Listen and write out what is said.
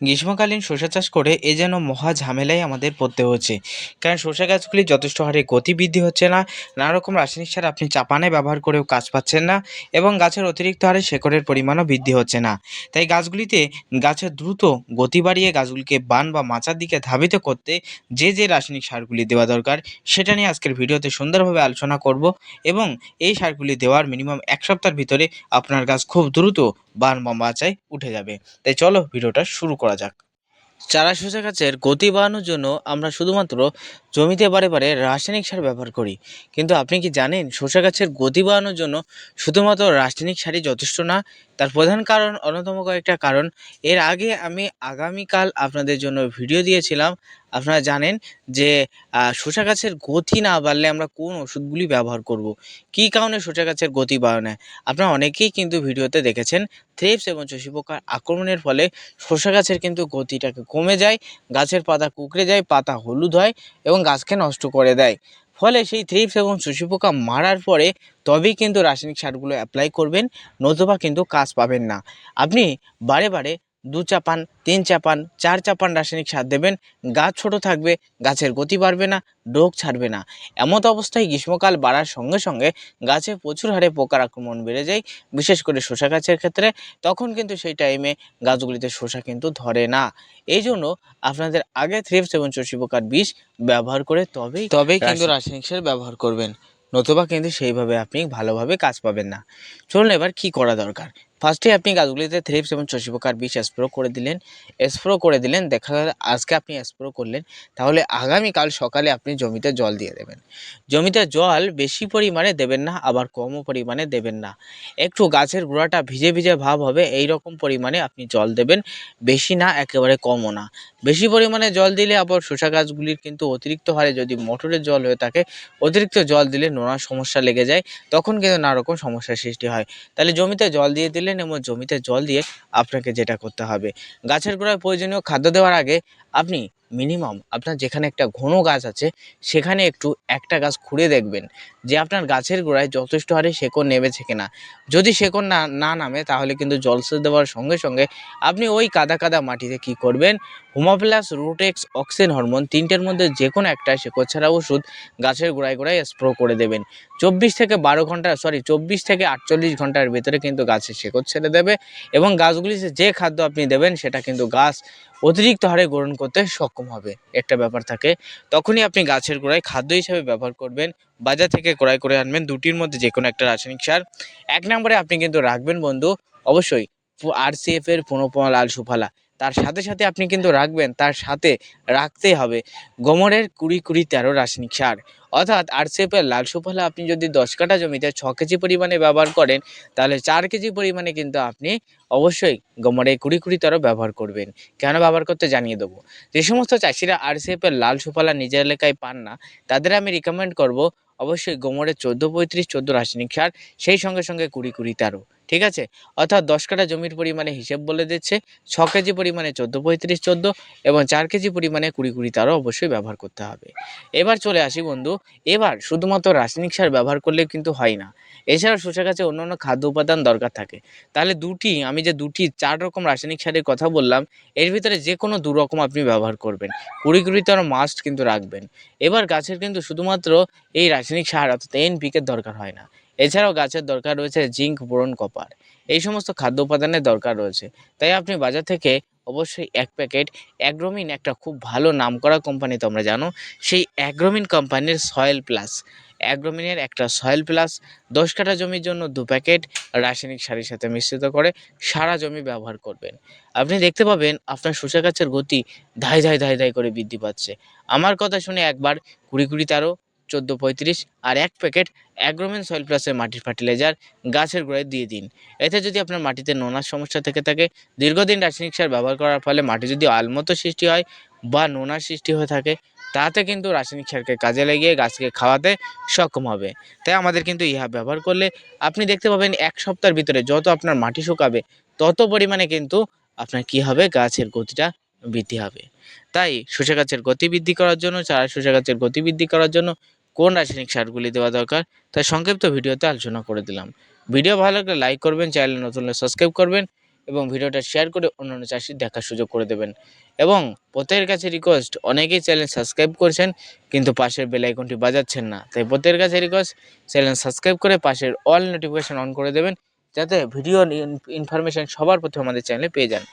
গ্রীষ্মকালীন শসা চাষ করে এ যেন মহা ঝামেলায় আমাদের পড়তে হচ্ছে। কারণ শসা গাছগুলি যথেষ্ট হারে গতি বৃদ্ধি হচ্ছে না নানা রকম রাসায়নিক সার আপনি চাপানে ব্যবহার করেও কাজ পাচ্ছেন না এবং গাছের অতিরিক্ত হারে শেকড়ের পরিমাণও বৃদ্ধি হচ্ছে না। তাই গাছগুলিতে গাছের দ্রুত গতি বাড়িয়ে গাছগুলিকে বান বা মাচার দিকে ধাবিত করতে যে যে রাসায়নিক সারগুলি দেওয়া দরকার, সেটা নিয়ে আজকের ভিডিওতে সুন্দরভাবে আলোচনা করব এবং এই সারগুলি দেওয়ার মিনিমাম এক সপ্তাহের ভিতরে আপনার গাছ খুব দ্রুত বান বা মাচায় উঠে যাবে। তাই চলো ভিডিওটা শুরু করা যাক। চারা শসা গাছের গতি বাড়ানোর জন্য আমরা শুধুমাত্র জমিতে বারে বারে রাসায়নিক সার ব্যবহার করি। কিন্তু আপনি কি জানেন, শসা গাছের গতি বাড়ানোর জন্য শুধুমাত্র রাসায়নিক সারই যথেষ্ট না? তার প্রধান কারণ, অন্যতম কয়েকটা কারণ। এর আগে আমি আগামীকাল আপনাদের জন্য ভিডিও দিয়েছিলাম। আপনারা জানেন যে শসা গাছের গতি না বাড়লে আমরা কোন ওষুধগুলি ব্যবহার করব। কী কারণে শসা গাছের গতি বাড়ানো হয়? আপনারা অনেকেই কিন্তু ভিডিওতে দেখেছেন থ্রেপস এবং চষি পোকার আক্রমণের ফলে শসা গাছের কিন্তু গতিটাকে কমে যায়, গাছের পাতা কুকড়ে যায়, পাতা হলুদ হয় এবং গাছকে নষ্ট করে দেয় ফলে সেই থ্রিপস এবং চষি পোকা মারার পরে তবেই কিন্তু রাসায়নিক সারগুলো অ্যাপ্লাই করবেন, নতুবা কিন্তু কাজ পাবেন না আপনি বারে বারে দু চাপান তিন চাপান চার চাপান রাসায়নিক সার দেবেন। গাছ ছোট থাকবে গাছের গতি বাড়বে না ডোক ছাড়বে না। এমত অবস্থায় গ্রীষ্মকাল বাড়ার সঙ্গে সঙ্গে গাছে প্রচুর হারে পোকার আক্রমণ বেড়ে যায় বিশেষ করে শসা গাছের ক্ষেত্রে। তখন কিন্তু সেই টাইমে গাছগুলিতে শসা কিন্তু ধরে না। এই জন্য আপনাদের আগে থ্রিপস এবং চষি পোকার বিষ ব্যবহার করে তবেই তবেই কিন্তু রাসায়নিক সার ব্যবহার করবেন। নতুবা কিন্তু সেইভাবে আপনি ভালোভাবে কাজ পাবেন না। চলুন এবার কি করা দরকার? ফার্স্টে আপনি গাছগুলিতে থ্রিপস এবং চষি পোকার বিষ স্প্রো করে দিলেন স্প্রো করে দিলেন, দেখা গেল আজকে আপনি স্প্রো করলেন, তাহলে আগামীকাল সকালে আপনি জমিতে জল দিয়ে দেবেন। জমিতে জল বেশি পরিমাণে দেবেন না, আবার কমও পরিমাণে দেবেন না। একটু গাছের গোড়াটা ভিজে ভিজে ভাব হবে এই রকম পরিমাণে আপনি জল দেবেন, বেশি না, একেবারে কমও না। বেশি পরিমাণে জল দিলে আবার শসা গাছগুলির কিন্তু অতিরিক্ত হারে যদি মোটরের জল হয়ে থাকে, অতিরিক্ত জল দিলে নোনা সমস্যা লেগে যায়, তখন কিন্তু নানারকম সমস্যার সৃষ্টি হয়। তাহলে জমিতে জল দিয়ে দিলেন এবং জমিতে জল দিয়ে আপনাকে যেটা করতে হবে। গাছের গোড়ায় প্রয়োজনীয় খাদ্য দেওয়ার আগে আপনি মিনিমাম আপনার যেখানে একটা ঘন গাছ আছে, সেখানে একটু একটা গাছ খুঁড়ে দেখবেন যে আপনার গাছের গোড়ায় যথেষ্ট হারে শেকড় নেমেছে কিনা। যদি শেকড় না না নামে, তাহলে কিন্তু জলসেচ দেওয়ার সঙ্গে সঙ্গে আপনি ওই কাদা কাদা মাটিতে কি করবেন? হোমোপ্লাস রুটেক্স অক্সিজেন হরমোন তিনটের মধ্যে যে কোনো একটা শেকড় ছাড়া ওষুধ গাছের গোড়ায় গোড়ায় স্প্রো করে দেবেন। চব্বিশ থেকে বারো ঘণ্টা সরি চব্বিশ থেকে আটচল্লিশ ঘণ্টার ভিতরে কিন্তু গাছের শেকড় ছেড়ে দেবে এবং গাছগুলিতে যে খাদ্য আপনি দেবেন সেটা কিন্তু গাছ অতিরিক্ত হারে গ্রহণ করতে সক্ষম হবে। একটা ব্যাপার থাকে, তখনই আপনি গাছের গোড়ায় খাদ্য হিসেবে ব্যবহার করবেন, বাজার থেকে ক্রয় করে আনবেন দুটির মধ্যে যে কোনো একটা রাসায়নিক সার। এক নম্বরে আপনি কিন্তু রাখবেন বন্ধু, অবশ্যই আরসিএফ এর পুনপমা লাল সুফালা, তার সাথে সাথে আপনি কিন্তু রাখবেন, তার সাথে রাখতেই হবে। গোমরের কুড়ি কুড়ি তেরো রাসায়নিক সার অর্থাৎ আরসিএফ এর লাল সুফলা আপনি যদি দশ কাঠা জমিতে ছ কেজি পরিমাণে ব্যবহার করেন, তাহলে চার কেজি পরিমাণে কিন্তু আপনি অবশ্যই গোমরে কুড়ি কুড়ি তেরো ব্যবহার করবেন। কেন ব্যবহার করতে জানিয়ে দেবো? যে সমস্ত চাষিরা আরসিএফ এর লাল সুফলা নিজের এলাকায় পান না, তাদের আমি রিকমেন্ড করব অবশ্যই গোমরের চোদ্দ পঁয়ত্রিশ চোদ্দ রাসায়নিক সার, সেই সঙ্গে সঙ্গে কুড়ি কুড়ি তেরো ঠিক আছে? অর্থাৎ দশ কাঠা জমির পরিমাণে হিসেব বলে দিচ্ছে। ছ কেজি পরিমাণে চোদ্দ, পঁয়ত্রিশ, চোদ্দ এবং চার কেজি পরিমাণে কুড়ি কুড়ি তারও অবশ্যই ব্যবহার করতে হবে। এবার চলে আসি বন্ধু, এবার শুধুমাত্র রাসায়নিক সার ব্যবহার করলে কিন্তু হয় না। এছাড়াও শসা গাছে অন্য অন্য খাদ্য উপাদান দরকার থাকে। তাহলে দুটি, আমি যে দুটি চার রকম রাসায়নিক সারের কথা বললাম, এর ভিতরে যে কোনো দু রকম আপনি ব্যবহার করবেন। কুড়ি কুড়ি তার মাস্ট কিন্তু রাখবেন। এবার গাছের কিন্তু শুধুমাত্র এই রাসায়নিক সার অর্থাৎ এনপিকের দরকার হয় না। এছাড়াও গাছের দরকার রয়েছে জিঙ্ক, বোরন, কপার। এই সমস্ত খাদ্য উপাদানের দরকার রয়েছে। তাই আপনি বাজার থেকে অবশ্যই এক প্যাকেট অ্যাগ্রোমিন, একটা খুব ভালো নামকরা কোম্পানি তোমরা জানো, সেই অ্যাগ্রোমিন কোম্পানির সয়েল প্লাস অ্যাগ্রোমিনের একটা সয়েল প্লাস দশ কাঠা জমির জন্য দু প্যাকেট রাসায়নিক সারের সাথে মিশ্রিত করে সারা জমি ব্যবহার করবেন। আপনি দেখতে পাবেন আপনার শসা গাছের গতি ধাই ধাই ধাই ধাই করে বৃদ্ধি পাচ্ছে। আমার কথা শুনে একবার কুড়ি কুড়ি তেরো চোদ্দ পঁয়ত্রিশ আর এক প্যাকেট অ্যাগ্রোমেন সয়েল প্লাসের মাটির ফার্টিলাইজার গাছের গোড়ায় দিয়ে দিন। এতে যদি আপনার মাটিতে নোনার সমস্যা থেকে থাকে, দীর্ঘদিন রাসায়নিক সার ব্যবহার করার ফলে মাটি যদি আলমতো সৃষ্টি হয় বা নোনার সৃষ্টি হয়ে থাকে, তাতে কিন্তু রাসায়নিক সারকে কাজে লাগিয়ে গাছকে খাওয়াতে সক্ষম হবে। তাই আমাদের কিন্তু ইহা ব্যবহার করলে আপনি দেখতে পাবেন এক সপ্তাহের ভিতরে যত আপনার মাটি শুকাবে, তত পরিমাণে কিন্তু আপনার কি হবে? গাছের গতিটা বৃদ্ধি হবে। তাই শসা গাছের গতি বৃদ্ধি করার জন্য, চারা শসা গাছের গতি বৃদ্ধি করার জন্য কোন রাসায়নিক সারগুলি দেওয়া দরকার, তার সংক্ষিপ্ত ভিডিওতে আলোচনা করে দিলাম। ভিডিও ভালো লাগলে লাইক করবেন চ্যানেল নতুন সাবস্ক্রাইব করবেন এবং ভিডিওটা শেয়ার করে অন্যান্য চাষির দেখার সুযোগ করে দেবেন। এবং প্রত্যেকের কাছে রিকোয়েস্ট অনেকেই চ্যানেল সাবস্ক্রাইব করছেন, কিন্তু পাশের বেল আইকনটি বাজাচ্ছেন না। তাই প্রত্যেকের কাছে রিকোয়েস্ট চ্যানেল সাবস্ক্রাইব করে পাশের অল নোটিফিকেশন অন করে দেবেন, যাতে ভিডিও ইনফরমেশন সবার প্রথমে আমাদের চ্যানেলে পেয়ে যান।